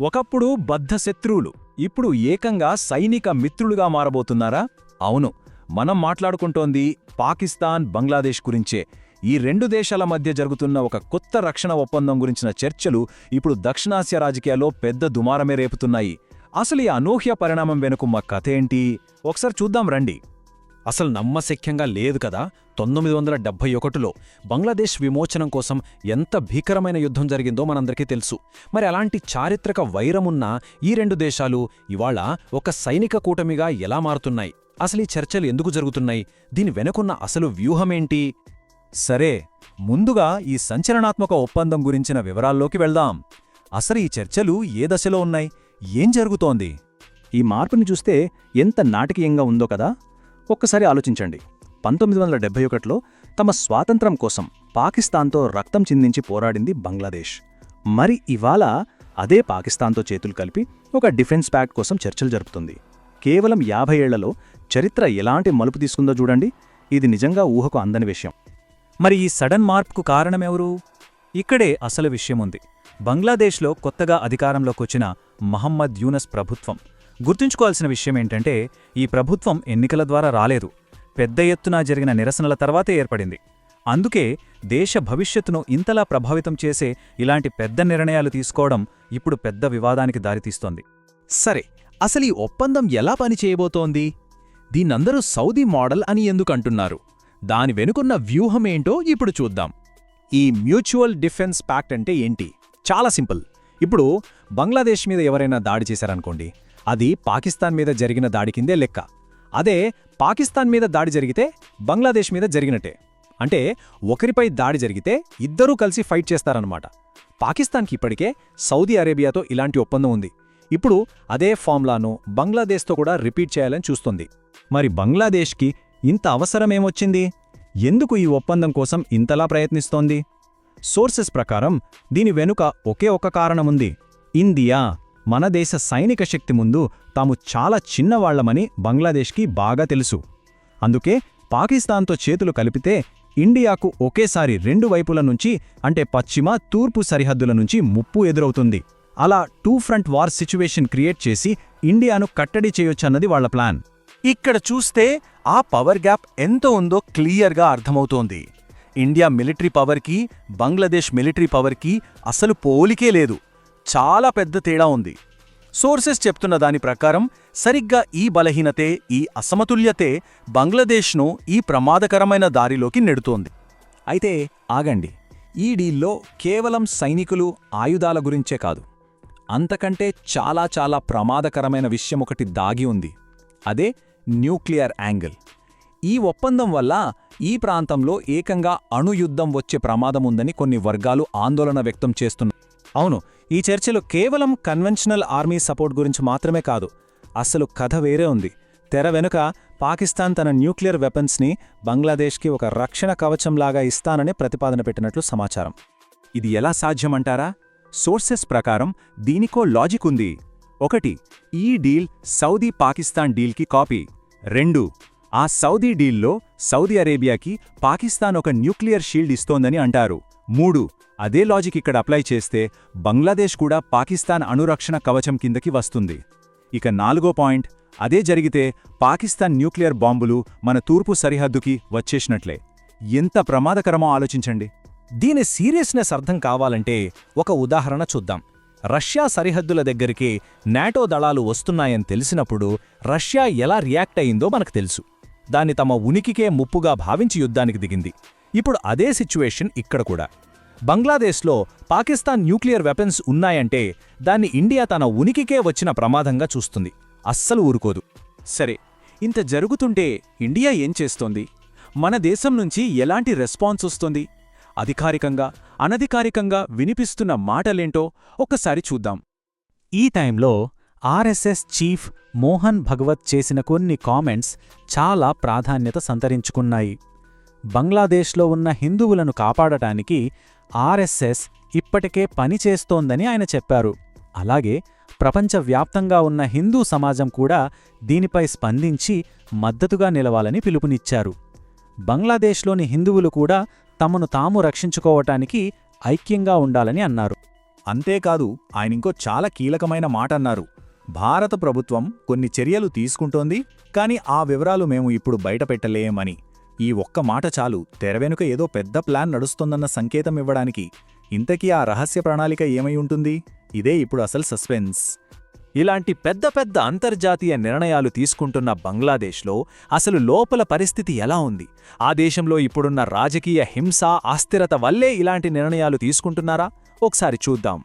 ఒకప్పుడు బద్ధ శత్రువులు ఇప్పుడు ఏకంగా సైనిక మిత్రులుగా మారబోతున్నారా? అవును మనం మాట్లాడుకుంటోంది పాకిస్తాన్ బంగ్లాదేశ్ గురించే. ఈ రెండు దేశాల మధ్య జరుగుతున్న ఒక కొత్త రక్షణ ఒప్పందం గురించిన చర్చలు ఇప్పుడు దక్షిణాసియా రాజకీయాల్లో పెద్ద దుమారమే రేపుతున్నాయి. అసలు ఈ అనూహ్య పరిణామం వెనుకున్న కథ ఏంటి? ఒకసారి చూద్దాం రండి. అసలు నమ్మశక్యంగా లేదు కదా తొమ్మిది వందల డెబ్బై ఒకటిలో బంగ్లాదేశ్ విమోచనం కోసం ఎంత భీకరమైన యుద్ధం జరిగిందో మనందరికీ తెలుసు. మరి అలాంటి చారిత్రక వైరమున్న ఈ రెండు దేశాలు ఇవాళ ఒక సైనిక కూటమిగా ఎలా మారుతున్నాయి? అసలు ఈ చర్చలు ఎందుకు జరుగుతున్నాయి? దీని వెనుకున్న అసలు వ్యూహమేంటి? సరే ముందుగా ఈ సంచలనాత్మక ఒప్పందం గురించిన వివరాల్లోకి వెళ్దాం. అసలు ఈ చర్చలు ఏ దశలో ఉన్నాయి? ఏం జరుగుతోంది? ఈ మార్పుని చూస్తే ఎంత నాటకీయంగా ఉందో కదా? ఒక్కసారి ఆలోచించండి. పంతొమ్మిది వందల డెబ్బై ఒకటిలో తమ స్వాతంత్రం కోసం పాకిస్తాన్తో రక్తం చిందించి పోరాడింది బంగ్లాదేశ్. మరి ఇవాళ అదే పాకిస్తాన్తో చేతులు కలిపి ఒక డిఫెన్స్ ప్యాక్ట్ కోసం చర్చలు జరుపుతుంది. కేవలం యాభై ఏళ్ళలో చరిత్ర ఎలాంటి మలుపు తీసుకుందో చూడండి. ఇది నిజంగా ఊహకు అందని విషయం. మరి ఈ సడన్ మార్పుకు కారణమెవరు? ఇక్కడే అసలు విషయముంది బంగ్లాదేశ్లో కొత్తగా అధికారంలోకొచ్చిన మహమ్మద్ యూనస్ ప్రభుత్వం. గుర్తుంచుకోవాల్సిన విషయం ఏంటంటే ఈ ప్రభుత్వం ఎన్నికల ద్వారా రాలేదు. పెద్ద ఎత్తున జరిగిన నిరసనల తర్వాతే ఏర్పడింది. అందుకే దేశ భవిష్యత్తును ఇంతలా ప్రభావితం చేసే ఇలాంటి పెద్ద నిర్ణయాలు తీసుకోవడం ఇప్పుడు పెద్ద వివాదానికి దారితీస్తోంది. సరే అసలు ఈ ఒప్పందం ఎలా పనిచేయబోతోంది దీన్నందరూ సౌదీ మోడల్ అని ఎందుకంటున్నారు? దాని వెనుకున్న వ్యూహమేంటో ఇప్పుడు చూద్దాం. ఈ మ్యూచువల్ డిఫెన్స్ ప్యాక్ట్ అంటే ఏంటి? చాలా సింపుల్. ఇప్పుడు బంగ్లాదేశ్ మీద ఎవరైనా దాడి చేశారనుకోండి అది పాకిస్తాన్ మీద జరిగిన దాడి కిందే లెక్క. అదే పాకిస్తాన్ మీద దాడి జరిగితే బంగ్లాదేశ్ మీద జరిగినట్టే. అంటే ఒకరిపై దాడి జరిగితే ఇద్దరూ కలిసి ఫైట్ చేస్తారన్నమాట. పాకిస్తాన్కి ఇప్పటికే సౌదీ అరేబియాతో ఇలాంటి ఒప్పందం ఉంది. ఇప్పుడు అదే ఫార్ములాను బంగ్లాదేశ్తో కూడా రిపీట్ చేయాలని చూస్తుంది. మరి బంగ్లాదేశ్కి ఇంత అవసరమేమొచ్చింది ఎందుకు ఈ ఒప్పందం కోసం ఇంతలా ప్రయత్నిస్తోంది? సోర్సెస్ ప్రకారం దీని వెనుక ఒకే ఒక కారణముంది ఇండియా. మన దేశ సైనిక శక్తి ముందు తాము చాలా చిన్నవాళ్ళమని బంగ్లాదేశ్కి బాగా తెలుసు. అందుకే పాకిస్తాన్తో చేతులు కలిపితే ఇండియాకు ఒకేసారి రెండు వైపుల నుంచి అంటే పశ్చిమ తూర్పు సరిహద్దుల నుంచి ముప్పు ఎదురవుతుంది. అలా two front war situation create చేసి ఇండియాను కట్టడి చేయొచ్చన్నది వాళ్ళ ప్లాన్. ఇక్కడ చూస్తే ఆ పవర్ గ్యాప్ ఎంత ఉందో క్లియర్గా అర్థమవుతోంది. ఇండియా మిలిటరీ పవర్కి బంగ్లాదేశ్ మిలిటరీ పవర్కి అసలు పోలికే లేదు. చాలా పెద్ద తేడా ఉంది. సోర్సెస్ చెప్తున్న దాని ప్రకారం సరిగ్గా ఈ బలహీనతే ఈ అసమతుల్యతే బంగ్లాదేశ్ను ఈ ప్రమాదకరమైన దారిలోకి నెడుతోంది. అయితే ఆగండి. ఈ డీల్లో కేవలం సైనికులు ఆయుధాల గురించే కాదు. అంతకంటే చాలా చాలా ప్రమాదకరమైన విషయం ఒకటి దాగి ఉంది. అదే న్యూక్లియర్ యాంగిల్. ఈ ఒప్పందం వల్ల ఈ ప్రాంతంలో ఏకంగా అణుయుద్ధం వచ్చే ప్రమాదముందని కొన్ని వర్గాలు ఆందోళన వ్యక్తం చేస్తున్నాయి అవును ఈ చర్చలో కేవలం కన్వెన్షనల్ ఆర్మీ సపోర్ట్ గురించి మాత్రమే కాదు అసలు కథ వేరే ఉంది. తెర వెనుక పాకిస్తాన్ తన న్యూక్లియర్ వెపన్స్ని బంగ్లాదేశ్కి ఒక రక్షణ కవచంలాగా ఇస్తానని ప్రతిపాదన పెట్టినట్లు సమాచారం. ఇది ఎలా సాధ్యమంటారా? సోర్సెస్ ప్రకారం దీనికో లాజిక్ ఉంది. ఒకటి ఈ డీల్ సౌదీ పాకిస్తాన్ డీల్కి కాపీ. రెండు ఆ సౌదీ డీల్లో సౌదీ అరేబియాకి పాకిస్తాన్ ఒక న్యూక్లియర్ షీల్డ్ ఇస్తోందని అంటారు. మూడు అదే లాజిక్ ఇక్కడ అప్లై చేస్తే బంగ్లాదేశ్ కూడా పాకిస్తాన్ అణురక్షణ కవచం కిందకి వస్తుంది. ఇక నాలుగో పాయింట్ అదే జరిగితే పాకిస్తాన్ న్యూక్లియర్ బాంబులు మన తూర్పు సరిహద్దుకి వచ్చేసినట్లే. ఎంత ప్రమాదకరమో ఆలోచించండి. దీని సీరియస్నెస్ అర్థం కావాలంటే ఒక ఉదాహరణ చూద్దాం. రష్యా సరిహద్దుల దగ్గరికి నాటో దళాలు వస్తున్నాయని తెలిసినప్పుడు రష్యా ఎలా రియాక్ట్ అయిందో మనకు తెలుసు. దాన్ని తమ ఉనికికే ముప్పుగా భావించి యుద్ధానికి దిగింది. ఇప్పుడు అదే సిచ్యువేషన్ ఇక్కడ కూడా. బంగ్లాదేశ్లో పాకిస్తాన్ న్యూక్లియర్ వెపన్స్ ఉన్నాయంటే దాన్ని ఇండియా తన ఉనికికే వచ్చిన ప్రమాదంగా చూస్తుంది. అస్సలు ఊరుకోదు. సరే ఇంత జరుగుతుంటే ఇండియా ఏం చేస్తోంది? మన దేశం నుంచి ఎలాంటి రెస్పాన్స్ వస్తోంది? అధికారికంగా అనధికారికంగా వినిపిస్తున్న మాటలేంటో ఒక్కసారి చూద్దాం. ఈ టైంలో ఆర్ఎస్ఎస్ చీఫ్ మోహన్ భగవత్ చేసిన కొన్ని కామెంట్స్ చాలా ప్రాధాన్యత సంతరించుకున్నాయి. బంగ్లాదేశ్లో ఉన్న హిందువులను కాపాడటానికి ఆర్ఎస్ఎస్ ఇప్పటికే పనిచేస్తోందని ఆయన చెప్పారు. అలాగే ప్రపంచవ్యాప్తంగా ఉన్న హిందూ సమాజం కూడా దీనిపై స్పందించి మద్దతుగా నిలవాలని పిలుపునిచ్చారు. బంగ్లాదేశ్లోని హిందువులు కూడా తమను తాము రక్షించుకోవటానికి ఐక్యంగా ఉండాలని అన్నారు. అంతేకాదు ఆయనింకో చాలా కీలకమైన మాట అన్నారు. భారత ప్రభుత్వం కొన్ని చర్యలు తీసుకుంటోంది కాని ఆ వివరాలు మేము ఇప్పుడు బయటపెట్టలేమని. ఈ ఒక్క మాట చాలు. తెరవెనుక ఏదో పెద్ద ప్లాన్ నడుస్తోందన్న సంకేతం ఇవ్వడానికి ఇంతకీ ఆ రహస్య ప్రణాళిక ఏమై ఉంటుంది? ఇదే ఇప్పుడు అసలు సస్పెన్స్. ఇలాంటి పెద్ద పెద్ద అంతర్జాతీయ నిర్ణయాలు తీసుకుంటున్న బంగ్లాదేశ్లో అసలు లోపల పరిస్థితి ఎలా ఉంది? ఆ దేశంలో ఇప్పుడున్న రాజకీయ హింస అస్థిరత వల్లే ఇలాంటి నిర్ణయాలు తీసుకుంటున్నారా? ఒకసారి చూద్దాం.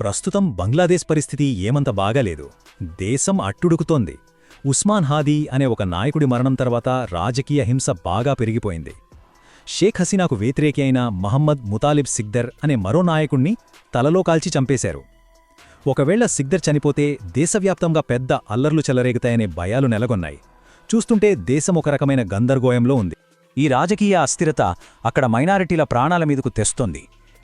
ప్రస్తుతం బంగ్లాదేశ్ పరిస్థితి ఏమంత బాగాలేదు. దేశం అట్టుడుకుతోంది. ఉస్మాన్ హాదీ అనే ఒక నాయకుడి మరణం తర్వాత రాజకీయ హింస బాగా పెరిగిపోయింది. షేక్ హసీనాకు వ్యతిరేకి అయిన మహమ్మద్ ముతాలిబ్ సిగ్దర్ అనే మరో నాయకుణ్ణి తలలో కాల్చి చంపేశారు. ఒకవేళ సిగ్దర్ చనిపోతే దేశవ్యాప్తంగా పెద్ద అల్లర్లు చెలరేగుతాయనే భయాలు నెలగొన్నాయి చూస్తుంటే దేశం ఒక రకమైన గందరగోయంలో ఉంది. ఈ రాజకీయ అస్థిరత అక్కడ మైనారిటీల ప్రాణాల మీదకు తెస్తోంది.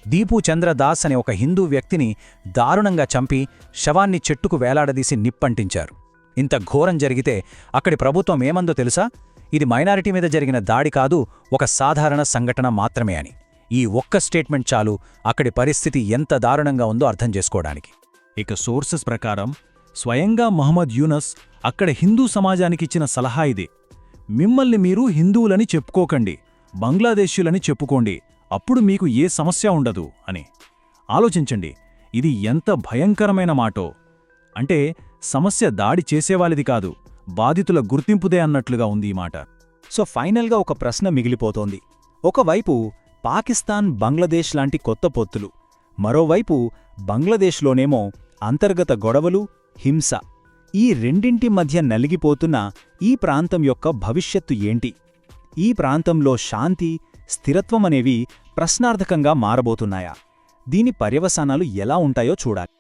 దీపు చంద్రదాస్ అనే ఒక హిందూ వ్యక్తిని దారుణంగా చంపి శవాన్ని చెట్టుకు వేలాడదీసి నిప్పంటించారు. ఇంత ఘోరం జరిగితే అక్కడి ప్రభుత్వం ఏమందో తెలుసా? ఇది మైనారిటీ మీద జరిగిన దాడి కాదు ఒక సాధారణ సంఘటన మాత్రమే అని. ఈ ఒక్క స్టేట్మెంట్ చాలు అక్కడి పరిస్థితి ఎంత దారుణంగా ఉందో అర్థం చేసుకోవడానికి. ఇక సోర్సెస్ ప్రకారం స్వయంగా మహమ్మద్ యూనస్ అక్కడ హిందూ సమాజానికిచ్చిన సలహా ఇదే. మిమ్మల్ని మీరు హిందువులని చెప్పుకోకండి బంగ్లాదేశీయులని చెప్పుకోండి అప్పుడు మీకు ఏ సమస్య ఉండదు అని. ఆలోచించండి ఇది ఎంత భయంకరమైన మాటో. అంటే సమస్య దాడి చేసేవాళ్ళది కాదు బాధితుల గుర్తింపుదే అన్నట్లుగా ఉంది ఈ మాట. సో ఫైనల్గా ఒక ప్రశ్న మిగిలిపోతోంది. ఒకవైపు పాకిస్తాన్ బంగ్లాదేశ్ లాంటి కొత్త పొత్తులు మరోవైపు బంగ్లాదేశ్లోనేమో అంతర్గత గొడవలు హింస ఈ రెండింటి మధ్య నలిగిపోతున్న ఈ ప్రాంతం యొక్క భవిష్యత్తు ఏంటి? ఈ ప్రాంతంలో శాంతి స్థిరత్వం అనేవి ప్రశ్నార్థకంగా మారబోతున్నాయా? దీని పర్యవసానాలు ఎలా ఉంటాయో చూడాలి.